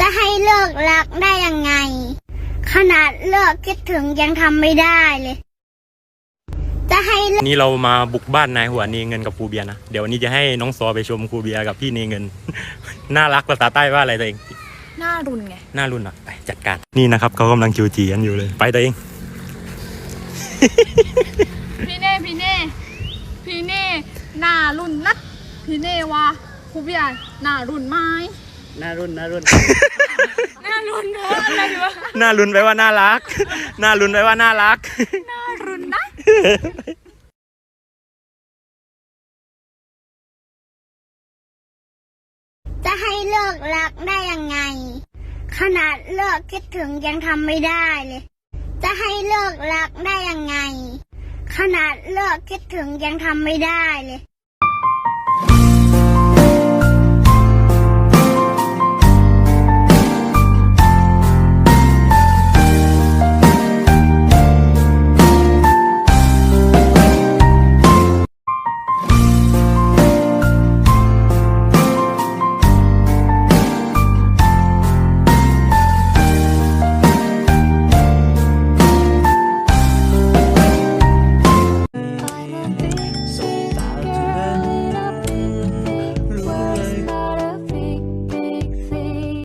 จะให้เลิกรักได้ยังไง ขนาดเลิกคิดถึงยังทำไม่ได้เลย จะให้เลิกนี่เรามาบุกบ้านนายหัวเนเงินกับครูเบียร์นะ เดี๋ยววันนี้จะให้น้องซอไปชมครูเบียร์กับพี่เนเงิน น่ารักภาษาใต้ว่าอะไรตัวเอง หน้ารุนไง น่ารุ่นอะไปจัดการ นี่นะครับเขากำลังคิวจีกันอยู่เลย ไปตัวเอง พี่เน่พี่เน่พี่เน่ห น้ารุ่นนักพี่เน่ว่าครูเบียร์หน้ารุ่นไหม้น่ารุ่นน่ารุ่น หน้ารุ่นเนอะอะไรวะน่ารุ่นไปลว่าน่ารักน่ารุ่นไปลว่าน่ารัก หน้ารุ่นนะจะให้เลิกรักได้ยังไง ขนาดเลิกคิดถึงยังทำไม่ได้เลย จะให้เลิกรักได้ยังไง ขนาดเลิกคิดถึงยังทำไม่ได้เลย